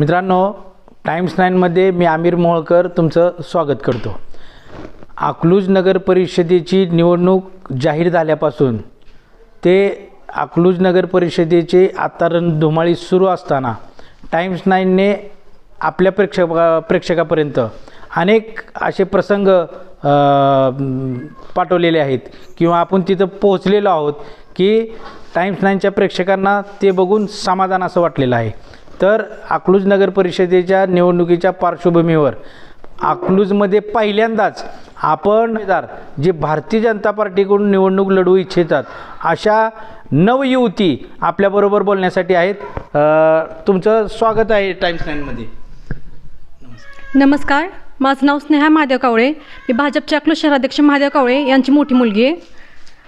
मित्रांनो टाईम्स नाईनमध्ये मी आमिर मोळकर तुमचं स्वागत करतो. अकलूज नगर परिषदेची निवडणूक जाहीर झाल्यापासून ते अकलूज नगर परिषदेचे आता रणधुमाळी सुरू असताना टाईम्स नाईनने आपल्या प्रेक्षका प्रेक्षकापर्यंत अनेक असे प्रसंग पाठवलेले आहेत. किंवा आपण तिथं पोहोचलेलो आहोत की टाईम्स नाईनच्या प्रेक्षकांना ते बघून समाधान असं वाटलेलं आहे. तर अकलूज नगर परिषदेच्या निवडणुकीच्या पार्श्वभूमीवर अकलूजमध्ये पहिल्यांदाच आपण जे भारतीय जनता पार्टीकडून निवडणूक लढवू इच्छितात अशा नवयुवती आपल्याबरोबर बोलण्यासाठी आहेत. तुमचं स्वागत आहे टाइम्स नाईनमध्ये नमस्कार. माझं नाव स्नेहा महादेव कावळे. मी भाजपचे अकलूज शहराध्यक्ष महादेव कावळे यांची मोठी मुलगी आहे.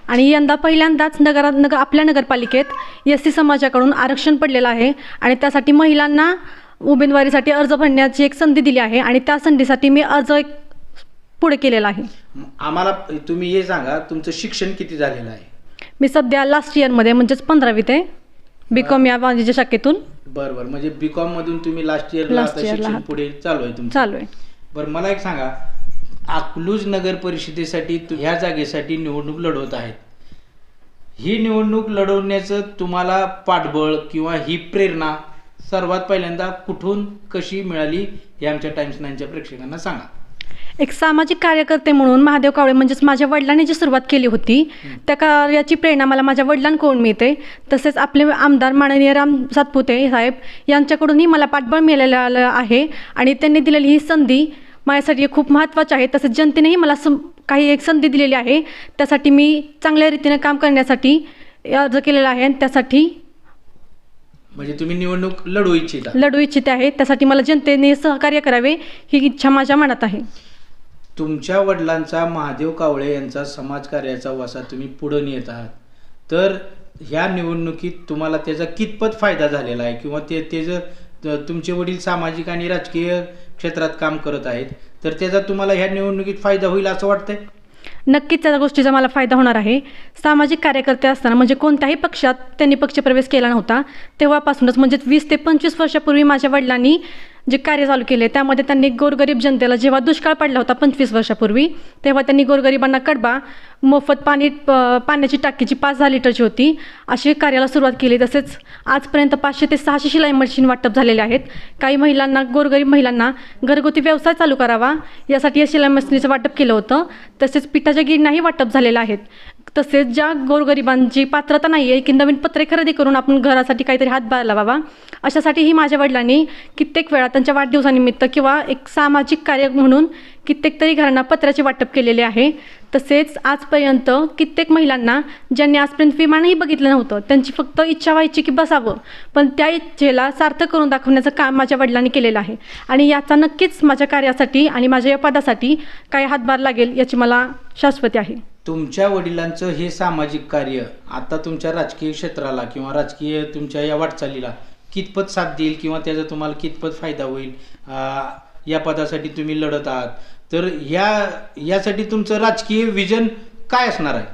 आणि यंदा पहिल्यांदाच नगरात नगर आपल्या नगरपालिकेत एस सी समाजाकडून आरक्षण पडलेलं आहे. आणि त्यासाठी महिलांना उमेदवारीसाठी अर्ज भरण्याची एक संधी दिली आहे. आणि त्या संधीसाठी मी अर्ज एक पुढे केलेला आहे. आम्हाला तुम्ही हे सांगा तुमचं शिक्षण किती झालेलं आहे? मी सध्या लास्ट इयरमध्ये म्हणजेच पंधरावीत आहे. बी कॉम या वाणिज्य शाखेतून. बरं बरं. म्हणजे बी कॉम मधून तुम्ही लास्ट इयरला शिक्षण आहात. पुढे चालू आहे तुमचं. चालू आहे. बरं मला एक सांगा अकलूज नगर परिषदेसाठी तु- ह्या जागेसाठी निवडणूक लढवत आहेत. ही निवडणूक लढवण्याचं तुम्हाला पाठबळ किंवा ही प्रेरणा सर्वात पहिल्यांदा कुठून कशी मिळाली हे आमच्या टाइम्स नाईनच्या प्रेक्षकांना सांगा. एक सामाजिक कार्यकर्ते म्हणून महादेव कावळे म्हणजेच माझ्या वडिलांनी जी सुरुवात केली होती त्या कार्याची प्रेरणा मला माझ्या वडिलांकडून मिळते. तसेच आपले आमदार माननीय राम सातपुते साहेब यांच्याकडूनही मला पाठबळ मिळालेलं आहे आणि त्यांनी दिलेली ही संधी माझ्यासाठी खूप महत्त्वाची आहे. तसेच जनतेनेही मला सं काही एक संधी दिलेली आहे. त्यासाठी मी चांगल्या रीतीने काम करण्यासाठी अर्ज केलेला आहे आणि त्यासाठी म्हणजे तुम्ही निवडणूक लढवू इच्छिता. लढू इच्छिते आहे. त्यासाठी मला जनतेने सहकार्य करावे ही इच्छा माझ्या मनात आहे. तुमच्या वडिलांचा महादेव कावळे यांचा समाजकार्याचा वासा तुम्ही पुढं नेत आहात. तर ह्या निवडणुकीत तुम्हाला त्याचा कितपत फायदा झालेला आहे? किंवा ते त्याचं तुमचे वडील सामाजिक आणि राजकीय क्षेत्रात काम करत आहेत तर त्याचा तुम्हाला ह्या निवडणुकीत फायदा होईल असं वाटतंय? नक्कीच त्या गोष्टीचा मला फायदा होणार आहे. सामाजिक कार्यकर्ते असताना म्हणजे कोणत्याही पक्षात त्यांनी पक्षप्रवेश केला नव्हता. तेव्हापासूनच म्हणजे वीस ते पंचवीस वर्षापूर्वी माझ्या वडिलांनी जे कार्य चालू केले त्यामध्ये त्यांनी गोरगरीब जनतेला जेव्हा दुष्काळ पडला होता पंचवीस वर्षापूर्वी तेव्हा त्यांनी गोरगरिबांना कडबा मोफत पाणी पाण्याची टाकीची पाच दहा लिटरची होती. अशी कार्याला सुरुवात केली. तसेच आजपर्यंत पाचशे ते सहाशे शिलाई मशीन वाटप झालेले आहेत. काही महिलांना गोरगरीब महिलांना घरगुती व्यवसाय चालू करावा यासाठी या शिलाई मशिनीचं वाटप केलं होतं. तसेच पिठाच्या गिरणाही वाटप झालेल्या आहेत. तसेच ज्या गोरगरिबांची पात्रता नाही आहे की नवीन पत्रे खरेदी करून आपण घरासाठी काहीतरी हातभार लावावा अशासाठीही माझ्या वडिलांनी कित्येक वेळा त्यांच्या वाढदिवसानिमित्त किंवा एक सामाजिक कार्य म्हणून कित्येक तरी घरांना पत्र्याचे वाटप केलेले आहे. तसेच आजपर्यंत कित्येक महिलांना ज्यांनी आजपर्यंत विमानही बघितलं नव्हतं त्यांची फक्त इच्छा व्हायची की बसावं पण त्या इच्छेला सार्थक करून दाखवण्याचं काम माझ्या वडिलांनी केलेलं आहे. आणि याचा नक्कीच माझ्या कार्यासाठी आणि माझ्या या पदासाठी काही हातभार लागेल याची मला शाश्वती आहे. तुमच्या वडिलांचं हे सामाजिक कार्य आता तुमच्या राजकीय क्षेत्राला किंवा राजकीय तुमच्या या वाटचालीला कितपत साथ देईल किंवा त्याचा तुम्हाला कितपत फायदा होईल या पदासाठी तुम्ही लढत आहात. तर या यासाठी तुमचं राजकीय विजन काय असणार आहे?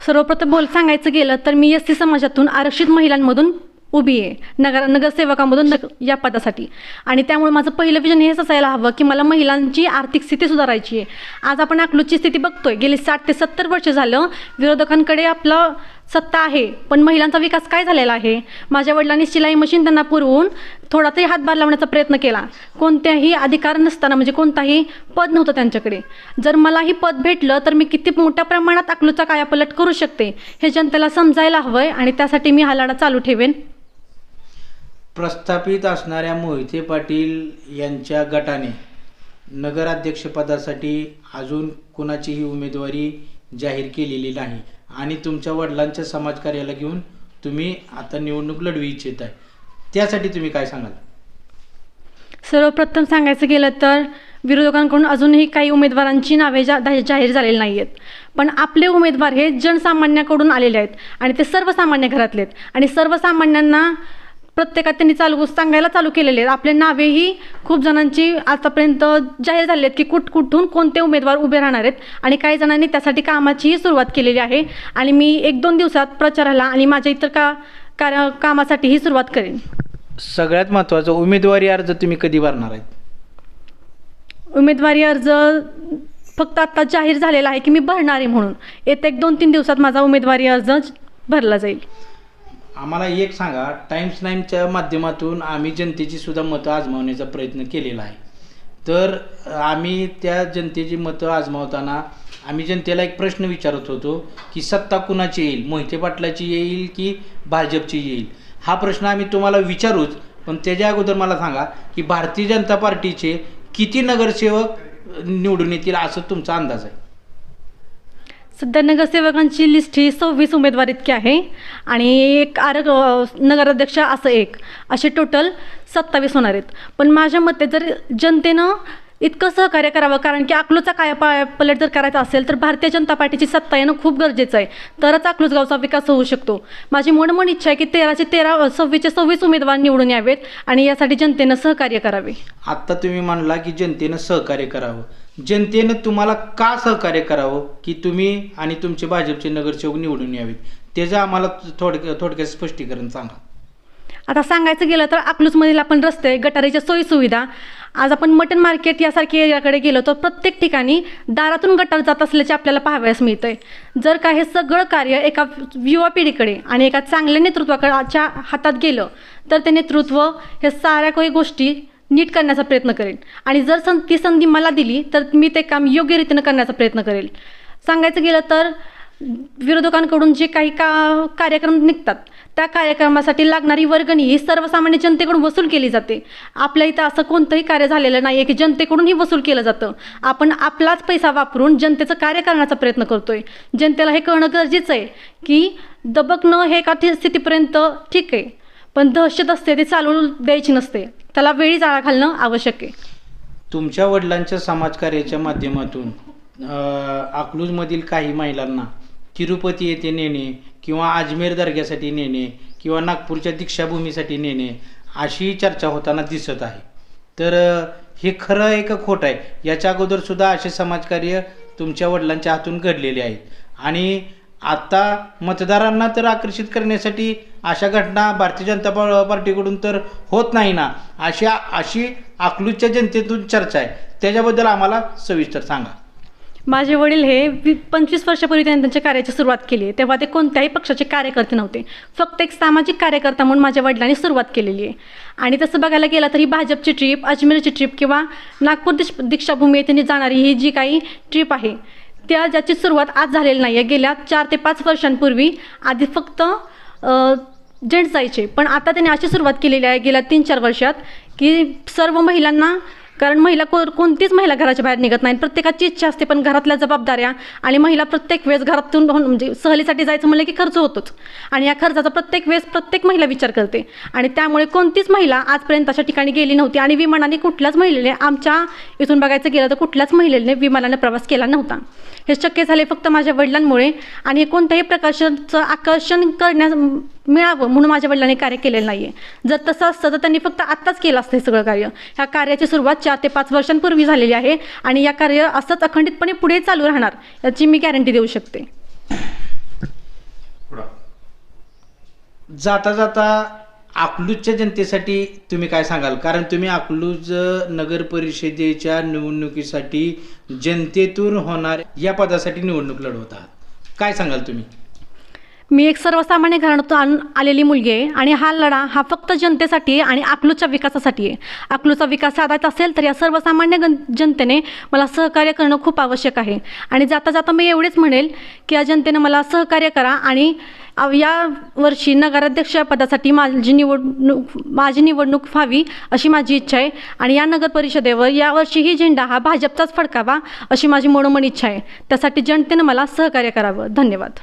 सर्वप्रथम बोल सांगायचं गेलं तर मी एस सी समाजातून आरक्षित महिलांमधून उभी आहे. नगर नगरसेवकामधून नग या पदासाठी. आणि त्यामुळे माझं पहिलं विजन हेच असायला हवं की मला महिलांची आर्थिक स्थिती सुधारायची आहे. आज आपण अकलूजची स्थिती बघतोय. गेली साठ ते सत्तर वर्ष झालं विरोधकांकडे आपलं सत्ता आहे. पण महिलांचा विकास काय झालेला आहे? माझ्या वडिलांनी शिलाई मशीन त्यांना पुरवून थोडा तरी हातभार लावण्याचा प्रयत्न केला. कोणत्याही अधिकार नसताना म्हणजे कोणताही पद नव्हतं त्यांच्याकडे. जर मलाही पद भेटलं तर मी किती मोठ्या प्रमाणात अकलूचा कायापलट करू शकते हे जनतेला समजायला हवंय आणि त्यासाठी मी हा लढा चालू ठेवेन. प्रस्थापित असणाऱ्या मोहिते पाटील यांच्या गटाने नगराध्यक्षपदासाठी अजून कुणाचीही उमेदवारी जाहीर केलेली नाही. आणि तुमच्या वडिलांच्या समाजकार्याला घेऊन तुम्ही आता निवडणूक लढवी इच्छित आहे. त्यासाठी तुम्ही काय सांगाल? सर्वप्रथम सांगायचं गेलं तर विरोधकांकडून अजूनही काही उमेदवारांची नावे जा जा- जाहीर झालेली नाही आहेत पण आपले उमेदवार हे जनसामान्याकडून आलेले आहेत आणि ते सर्वसामान्य घरातले आहेत. आणि सर्वसामान्यांना प्रत्येकात त्यांनी चालू सांगायला चालू केलेले आहेत. आपले नावेही खूप जणांची आतापर्यंत जाहीर झाले आहेत की कुठ कुठून कोणते उमेदवार उभे राहणार आहेत आणि काही जणांनी त्यासाठी कामाचीही सुरुवात केलेली आहे. आणि मी एक दोन दिवसात प्रचाराला आणि माझ्या इतर का कार्य कामासाठीही सुरुवात करेन. सगळ्यात महत्त्वाचं उमेदवारी अर्ज तुम्ही कधी भरणार आहेत? उमेदवारी अर्ज फक्त आत्ता जाहीर झालेला आहे की मी भरणार आहे म्हणून. येत्या एक दोन तीन दिवसात माझा उमेदवारी अर्ज भरला जाईल. आम्हाला एक सांगा टाईम्स नाईमच्या माध्यमातून आम्ही जनतेची सुद्धा मतं आजमावण्याचा प्रयत्न केलेला आहे. तर आम्ही त्या जनतेची मतं आजमावताना आम्ही जनतेला एक प्रश्न विचारत होतो की सत्ता कुणाची येईल? मोहिते पाटलाची येईल की भाजपची येईल? हा प्रश्न आम्ही तुम्हाला विचारूच पण त्याच्या अगोदर मला सांगा की भारतीय जनता पार्टीचे किती नगरसेवक निवडून येतील असं तुमचा अंदाज आहे? सध्या नगरसेवकांची लिस्ट ही सव्वीस उमेदवार इतकी आहे. आणि एक आर नगराध्यक्ष असं एक. असे टोटल सत्तावीस होणार आहेत. पण माझ्या मते जर जनतेनं इतकं सहकार्य करावं कारण की अकलूचा काय पा पलट जर करायचा असेल तर भारतीय जनता पार्टीची सत्ता येणं खूप गरजेचं आहे. तरच अकलूज गावचा विकास होऊ शकतो. माझी मनमन इच्छा आहे की तेराचे तेरा सव्वीसचे सव्वीस उमेदवार निवडून यावेत आणि यासाठी जनतेनं सहकार्य करावे. आत्ता तुम्ही म्हणला की जनतेनं सहकार्य करावं. जनतेनं तुम्हाला का सहकार्य करावं? की तुम्ही आणि तुमचे भाजपचे नगरसेवक निवडून यावेत. त्याचं आम्हाला थोडक्या थोडक्यात स्पष्टीकरण सांगा. आता सांगायचं गेलं तर अकलूजमधील आपण रस्ते गटारीच्या सोयीसुविधा आज आपण मटन मार्केट यासारख्या एरियाकडे गेलो तर प्रत्येक ठिकाणी दारातून गटार जात असल्याचे आपल्याला पाहावयास मिळतं आहे जर का हे सगळं कार्य एका युवा पिढीकडे आणि एका चांगल्या नेतृत्वाकडच्या हातात गेलं तर ते नेतृत्व हे साऱ्या काही गोष्टी नीट करण्याचा प्रयत्न करेल. आणि जर सं ती संधी मला दिली तर मी ते काम योग्य रीतीनं करण्याचा प्रयत्न करेल. सांगायचं गेलं तर विरोधकांकडून जे काही का कार्यक्रम निघतात त्या कार्यक्रमासाठी लागणारी वर्गणी ही सर्वसामान्य जनतेकडून वसूल केली जाते. आपल्या इथं असं कोणतंही कार्य झालेलं नाही आहे की जनतेकडून ही वसूल केलं जातं. आपण आपलाच पैसा वापरून जनतेचं कार्य करण्याचा प्रयत्न करतोय. जनतेला हे कळणं गरजेचं आहे की दबकणं हे एका स्थितीपर्यंत ठीक आहे पण दहशत असते ते चालू द्यायची नसते. त्याला वेळी जाळा घालणं आवश्यक आहे. तुमच्या वडिलांच्या समाजकार्याच्या माध्यमातून अकलूजमधील काही महिलांना तिरुपती येथे नेणे किंवा अजमेर दर्ग्यासाठी नेणे किंवा नागपूरच्या दीक्षाभूमीसाठी नेणे अशी चर्चा होताना दिसत आहे. तर हे खरं आहे का आहे. याच्या अगोदरसुद्धा असे समाजकार्य तुमच्या वडिलांच्या हातून घडलेले आहेत. आणि आता मतदारांना तर आकर्षित करण्यासाठी अशा घटना भारतीय जनता पार्टीकडून तर होत नाही ना अशा अशी अकलूजच्या जनतेतून चर्चा आहे. त्याच्याबद्दल आम्हाला सविस्तर सांगा. माझे वडील हे वी- पंचवीस वर्षापूर्वी त्यांनी त्यांच्या कार्याची सुरुवात केली आहे. तेव्हा ते कोणत्याही पक्षाचे कार्यकर्ते नव्हते. फक्त एक सामाजिक कार्यकर्ता म्हणून माझ्या वडिलांनी सुरुवात केलेली आहे. आणि तसं बघायला गेलं तर ही भाजपची ट्रीप अजमेरची ट्रीप किंवा नागपूर दिश दीक्षाभूमी येथे जाणारी ही जी काही ट्रीप आहे त्या ज्याची सुरुवात आज झालेली नाही आहे गेल्या चार ते पाच वर्षांपूर्वी आधी फक्त जेंट्स जायचे. पण आता त्यांनी अशी सुरुवात केलेली आहे गेल्या तीन चार वर्षात की सर्व महिलांना कारण महिला को कोणतीच महिला घराच्या बाहेर निघत नाही. प्रत्येकाची इच्छा असते पण घरातल्या जबाबदाऱ्या आणि महिला प्रत्येक वेळेस घरातून म्हणजे सहलीसाठी जायचं म्हणलं की खर्च होतोच. आणि या खर्चाचा प्रत्येक वेळेस प्रत्येक महिला विचार करते. आणि त्यामुळे कोणतीच महिला आजपर्यंत अशा ठिकाणी गेली नव्हती आणि विमानाने कुठल्याच महिलेने आमच्या इथून बघायचं गेलं तर कुठल्याच महिलेने विमानाने प्रवास केला नव्हता. हे शक्य झाले फक्त माझ्या वडिलांमुळे. आणि कोणत्याही प्रकारचं आकर्षण करण्यास मिळावं म्हणून माझ्या वडिलांनी कार्य केलेलं नाही आहे जर तसं असतं तर त्यांनी फक्त आत्ताच केलं असतं हे सगळं कार्य. ह्या कार्याची सुरुवात चार ते पाच वर्षांपूर्वी झालेली आहे आणि या कार्य असंच अखंडितपणे पुढे चालू राहणार याची मी गॅरंटी देऊ शकते. जाता जाता अकलूजच्या जनतेसाठी तुम्ही काय सांगाल? कारण तुम्ही अकलूज नगर परिषदेच्या निवडणुकीसाठी जनतेतून होणार या पदासाठी निवडणूक लढवत आहात. काय सांगाल तुम्ही? मी एक सर्वसामान्य घराण्यातून आणून आलेली मुलगी आहे आणि हा लढा हा फक्त जनतेसाठी आहे आणि अकलूजच्या विकासासाठी आहे. अकलूजचा विकास साधायचा असेल तर या सर्वसामान्य गण जनतेने मला सहकार्य करणं खूप आवश्यक आहे. आणि जाता जाता मी एवढेच म्हणेल की या जनतेनं मला सहकार्य करा आणि या वर्षी नगराध्यक्ष पदासाठी माझी निवडणूक माझी निवडणूक व्हावी अशी माझी इच्छा आहे. आणि या नगर परिषदेवर यावर्षीही झेंडा हा भाजपचाच फडकावा अशी माझी मनोमन इच्छा आहे. त्यासाठी जनतेनं मला सहकार्य करावं. धन्यवाद.